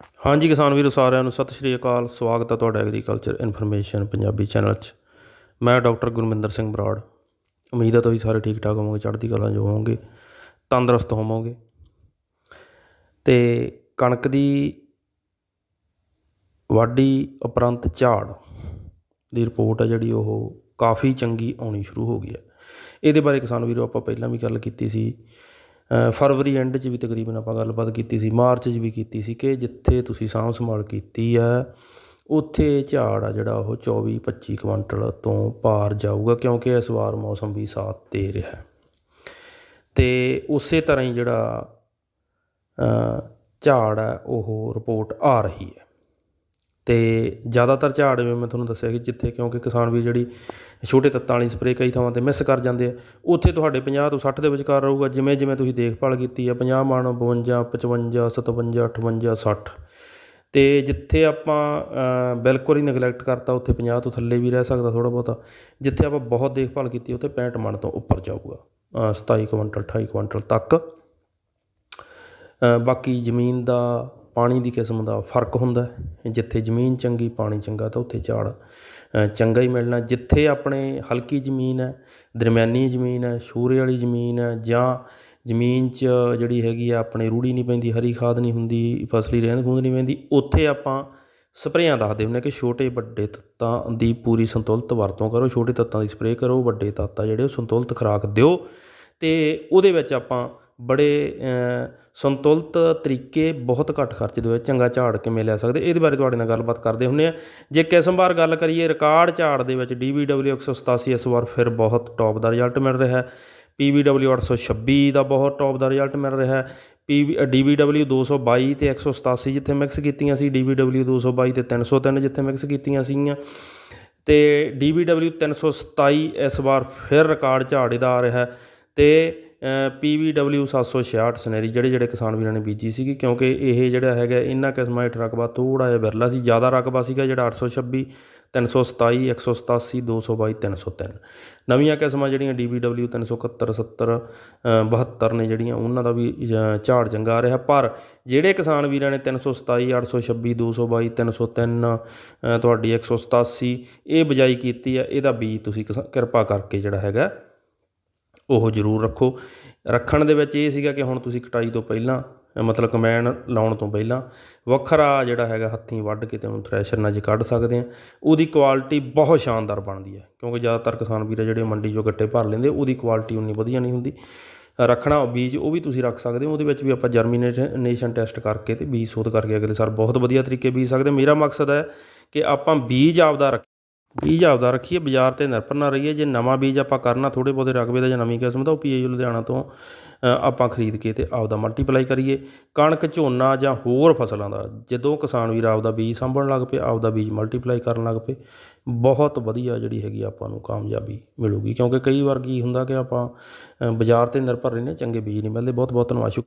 ਹਾਂਜੀ ਕਿਸਾਨ ਵੀਰੋ, ਸਾਰਿਆਂ ਨੂੰ ਸਤਿ ਸ਼੍ਰੀ ਅਕਾਲ। ਸਵਾਗਤ ਹੈ ਤੁਹਾਡਾ ਐਗਰੀਕਲਚਰ ਇਨਫੋਰਮੇਸ਼ਨ ਪੰਜਾਬੀ ਚੈਨਲ 'ਚ। ਮੈਂ ਡਾਕਟਰ ਗੁਰਮਿੰਦਰ ਸਿੰਘ ਬਰਾੜ। ਉਮੀਦ ਹੈ ਤੁਸੀਂ ਸਾਰੇ ਠੀਕ ਠਾਕ ਹੋਵੋਗੇ, ਚੜ੍ਹਦੀ ਕਲਾ ਜੋ ਹੋਵੋਗੇ, ਤੰਦਰੁਸਤ ਹੋਵੋਗੇ। ਤੇ ਕਣਕ ਦੀ ਵਾਢੀ ਉਪਰੰਤ ਝਾੜ ਦੀ ਰਿਪੋਰਟ ਹੈ ਜਿਹੜੀ ਉਹ ਕਾਫੀ ਚੰਗੀ ਆਉਣੀ ਸ਼ੁਰੂ ਹੋ ਗਈ ਹੈ। ਇਹਦੇ ਬਾਰੇ ਕਿਸਾਨ ਵੀਰੋ ਆਪਾਂ ਪਹਿਲਾਂ ਵੀ ਗੱਲ ਕੀਤੀ ਸੀ ਫਰਵਰੀ ਐਂਡ 'ਚ ਵੀ ਤਕਰੀਬਨ ਆਪਾਂ ਗੱਲਬਾਤ ਕੀਤੀ ਸੀ, ਮਾਰਚ 'ਚ ਵੀ ਕੀਤੀ ਸੀ ਕਿ ਜਿੱਥੇ ਤੁਸੀਂ ਸਾਂਭ ਸੰਭਾਲ ਕੀਤੀ ਆ, ਉੱਥੇ ਝਾੜ ਆ ਜਿਹੜਾ ਉਹ ਚੌਵੀ ਪੱਚੀ ਕੁਆਂਟਲ ਤੋਂ ਪਾਰ ਜਾਊਗਾ ਕਿਉਂਕਿ ਇਸ ਵਾਰ ਮੌਸਮ ਵੀ ਸਾਥ ਦੇ ਰਿਹਾ ਹੈ। ਤੇ ਉਸੇ ਤਰ੍ਹਾਂ ਹੀ ਜਿਹੜਾ ਝਾੜ ਹੈ ਉਹ ਰਿਪੋਰਟ ਆ ਰਹੀ ਹੈ। ਅਤੇ ਜ਼ਿਆਦਾਤਰ ਝਾੜ ਜਿਵੇਂ ਮੈਂ ਤੁਹਾਨੂੰ ਦੱਸਿਆ ਕਿ ਜਿੱਥੇ ਕਿਉਂਕਿ ਕਿਸਾਨ ਵੀ ਜਿਹੜੀ ਛੋਟੇ ਤੱਤਾਂ ਵਾਲੀ ਸਪਰੇਅ ਕਈ ਥਾਵਾਂ ਤੇ ਮਿਸ ਕਰ ਜਾਂਦੇ ਆ, ਉੱਥੇ ਤੁਹਾਡੇ 50 ਤੋਂ ਸੱਠ ਦੇ ਵਿਚਕਾਰ ਰਹੂਗਾ, ਜਿਵੇਂ ਜਿਵੇਂ ਤੁਸੀਂ ਦੇਖਭਾਲ ਕੀਤੀ ਆ 50 ਮਣ ਬਵੰਜਾ, ਪਚਵੰਜਾ, ਸਤਵੰਜਾ, ਅਠਵੰਜਾ, ਸੱਠ। ਅਤੇ ਜਿੱਥੇ ਆਪਾਂ ਬਿਲਕੁਲ ਹੀ ਨੈਗਲੈਕਟ ਕਰਤਾ, ਉੱਥੇ 50 ਤੋਂ ਥੱਲੇ ਵੀ ਰਹਿ ਸਕਦਾ ਥੋੜ੍ਹਾ ਬਹੁਤਾ। ਜਿੱਥੇ ਆਪਾਂ ਬਹੁਤ ਦੇਖਭਾਲ ਕੀਤੀ, ਉੱਥੇ 65 ਮਣ ਤੋਂ ਉੱਪਰ ਜਾਊਗਾ ਸਤਾਈ 27 ਕੁਇੰਟਲ 28 ਕੁਇੰਟਲ ਤੱਕ। ਬਾਕੀ ਜ਼ਮੀਨ ਦਾ ਪਾਣੀ ਦੀ ਕਿਸਮ ਦਾ ਫ਼ਰਕ ਹੁੰਦਾ ਜਿੱਥੇ ਜ਼ਮੀਨ ਚੰਗੀ, ਪਾਣੀ ਚੰਗਾ, ਤਾਂ ਉੱਥੇ ਝਾੜ ਚੰਗਾ ਹੀ ਮਿਲਣਾ। ਜਿੱਥੇ ਆਪਣੇ ਹਲਕੀ ਜ਼ਮੀਨ ਹੈ, ਦਰਮਿਆਨੀ ਜ਼ਮੀਨ ਹੈ, ਸ਼ੂਰੇ ਵਾਲੀ ਜ਼ਮੀਨ ਹੈ, ਜਾਂ ਜ਼ਮੀਨ 'ਚ ਜਿਹੜੀ ਹੈਗੀ ਆ, ਆਪਣੇ ਰੂੜੀ ਨਹੀਂ ਪੈਂਦੀ, ਹਰੀ ਖਾਦ ਨਹੀਂ ਹੁੰਦੀ, ਫਸਲੀ ਰਹਿੰਦ ਖੂੰਹਦ ਨਹੀਂ ਪੈਂਦੀ, ਉੱਥੇ ਆਪਾਂ ਸਪਰੇਆਂ ਦੱਸਦੇ ਹੁੰਦੇ ਕਿ ਛੋਟੇ ਵੱਡੇ ਤੱਤਾਂ ਦੀ ਪੂਰੀ ਸੰਤੁਲਿਤ ਵਰਤੋਂ ਕਰੋ। ਛੋਟੇ ਤੱਤਾਂ ਦੀ ਸਪਰੇਅ ਕਰੋ, ਵੱਡੇ ਤੱਤ ਆ ਜਿਹੜੇ, ਉਹ ਸੰਤੁਲਿਤ ਖੁਰਾਕ ਦਿਓ ਅਤੇ ਉਹਦੇ ਵਿੱਚ ਆਪਾਂ ਬੜੇ ਅ, ਸੰਤੁਲਿਤ ਤਰੀਕੇ ਬਹੁਤ ਘੱਟ ਖਰਚ ਦੇ ਵਿੱਚ ਚੰਗਾ ਝਾੜ ਕਿਵੇਂ ਲੈ ਸਕਦੇ। ਇਹਦੇ ਬਾਰੇ ਤੁਹਾਡੇ ਨਾਲ ਗੱਲਬਾਤ ਕਰਦੇ ਹੁੰਦੇ ਹਾਂ। ਜੇ ਕਿਸਮ ਵਾਰ ਗੱਲ ਕਰੀਏ ਰਿਕਾਰਡ ਝਾੜ ਦੇ ਵਿੱਚ DVW 187 ਇਸ ਵਾਰ ਫਿਰ ਬਹੁਤ ਟੌਪ ਦਾ ਰਿਜ਼ਲਟ ਮਿਲ ਰਿਹਾ ਹੈ। PVW 826 ਦਾ ਬਹੁਤ ਟੌਪ ਦਾ ਰਿਜ਼ਲਟ ਮਿਲ ਰਿਹਾ ਹੈ। PV DVW 222 ਤੇ 187 ਜਿੱਥੇ ਮਿਕਸ ਕੀਤੀਆਂ ਸੀ। DVW 222 ਤੇ 303 ਜਿੱਥੇ ਮਿਕਸ ਕੀਤੀਆਂ ਸੀਗੀਆਂ। ਤੇ DVW 327 ਇਸ ਵਾਰ ਫਿਰ ਰਿਕਾਰਡ ਝਾੜ ਇਹਦਾ ਆ ਰਿਹਾ ਹੈ। ਤੇ PVW 766 ਸਨੈਰੀ ਜਿਹੜੇ ਜਿਹੜੇ ਕਿਸਾਨ ਵੀਰਾਂ ਨੇ ਬੀਜੀ ਸੀਗੀ ਕਿਉਂਕਿ ਇਹ ਜਿਹੜਾ ਹੈਗਾ ਇਹਨਾਂ ਕਿਸਮਾਂ ਹੇਠ ਰਕਬਾ ਥੋੜਾ ਜਿਹਾ ਵਿਰਲਾ ਸੀ ਜ਼ਿਆਦਾ ਰਕਬਾ ਸੀਗਾ ਜਿਹੜਾ 826 327 187 222 303 ਨਵੀਆਂ ਕਿਸਮਾਂ ਜਿਹੜੀਆਂ DVW 371 70 ਅ, 72 ਨੇ ਜਿਹੜੀਆਂ ਉਹਨਾਂ ਦਾ ਵੀ ਝਾੜ ਚੰਗਾ ਆ ਰਿਹਾ। ਪਰ ਜਿਹੜੇ ਕਿਸਾਨ ਵੀਰਾਂ ਨੇ 327 826 222 303 ਅ, ਤੁਹਾਡੀ 187 ਇਹ ਬਜਾਈ ਕੀਤੀ ਹੈ ਇਹਦਾ ਬੀਜ ਤੁਸੀਂ ਕਿਸਾ- ਕਿਰਪਾ ਕਰਕੇ ਜਿਹੜਾ ਹੈਗਾ ਉਹ ਜ਼ਰੂਰ ਰੱਖੋ। ਰੱਖਣ ਦੇ ਵਿੱਚ ਇਹ ਸੀਗਾ ਕਿ ਹੁਣ ਤੁਸੀਂ ਕਟਾਈ ਤੋਂ ਪਹਿਲਾਂ, ਮਤਲਬ ਕਮੈਨ ਲਾਉਣ ਤੋਂ ਪਹਿਲਾਂ ਵੱਖਰਾ ਜਿਹੜਾ ਹੈਗਾ ਹੱਥੀਂ ਵੱਢ ਕੇ ਤੇ ਉਹਨੂੰ ਥ੍ਰੈਸ਼ਰ ਨਾਲ ਜੇ ਕੱਢ ਸਕਦੇ ਆ। ਉਹਦੀ ਕੁਆਲਿਟੀ ਬਹੁਤ ਸ਼ਾਨਦਾਰ ਬਣਦੀ ਹੈ, ਕਿਉਂਕਿ ਜ਼ਿਆਦਾਤਰ ਕਿਸਾਨ ਵੀਰ ਜਿਹੜੇ ਮੰਡੀ 'ਚੋਂ ਗੱਟੇ ਭਰ ਲੈਂਦੇ, ਉਹਦੀ ਕੁਆਲਿਟੀ ਉਨੀ ਵਧੀਆ ਨਹੀਂ ਹੁੰਦੀ। ਰੱਖਣਾ ਬੀਜ ਉਹ ਵੀ ਤੁਸੀਂ ਰੱਖ ਸਕਦੇ ਹੋ, ਉਹਦੇ ਵਿੱਚ ਵੀ ਆਪਾਂ ਜਰਮੀਨੇਸ਼ਨ ਟੈਸਟ ਕਰਕੇ ਤੇ ਬੀਜ ਸੋਧ ਕਰਕੇ ਅਗਲੇ ਸਾਲ ਬਹੁਤ ਵਧੀਆ ਤਰੀਕੇ ਬੀਜ ਸਕਦੇ। ਮੇਰਾ ਮਕਸਦ ਹੈ ਕਿ ਆਪਾਂ ਬੀਜ ਆਪਦਾ ਰੱਖ ਬੀਜ ਆਪਦਾ ਰੱਖੀਏ, ਬਾਜ਼ਾਰ ਤੇ ਨਿਰਭਰ ਨਾ ਰਹੀਏ। ਜੇ ਨਵਾਂ ਬੀਜ ਆਪਾਂ ਕਰਨਾ ਥੋੜੇ ਬਹੁਤੇ ਰਕਬੇ ਦਾ ਜਾਂ ਨਵੀਂ ਕਿਸਮ ਦਾ, ਉਹ ਪੀਏ ਲੁਧਿਆਣਾ ਤੋਂ ਆਪਾਂ ਖਰੀਦ ਕੇ ਤੇ ਆਪਦਾ ਮਲਟੀਪਲਾਈ ਕਰੀਏ। ਕਣਕ, ਝੋਨਾ ਜਾਂ ਹੋਰ ਫਸਲਾਂ ਦਾ, ਜਦੋਂ ਕਿਸਾਨ ਵੀਰ ਆਪਦਾ ਬੀਜ ਸਾਂਭਣ ਲੱਗ ਪਏ, ਆਪਦਾ ਬੀਜ ਮਲਟੀਪਲਾਈ ਕਰਨ ਲੱਗ ਪਏ, ਬਹੁਤ ਵਧੀਆ ਜਿਹੜੀ ਹੈਗੀ ਆਪਾਂ ਨੂੰ ਕਾਮਯਾਬੀ ਮਿਲੂਗੀ। ਕਿਉਂਕਿ ਕਈ ਵਾਰ ਕੀ ਹੁੰਦਾ ਕਿ ਆਪਾਂ ਬਾਜ਼ਾਰ ਤੇ ਨਿਰਭਰ ਰਹਿੰਦੇ ਚੰਗੇ ਬੀਜ ਨਹੀਂ ਮਿਲਦੇ। ਬਹੁਤ ਬਹੁਤ ਧੰਨਵਾਦ, ਸ਼ੁਕ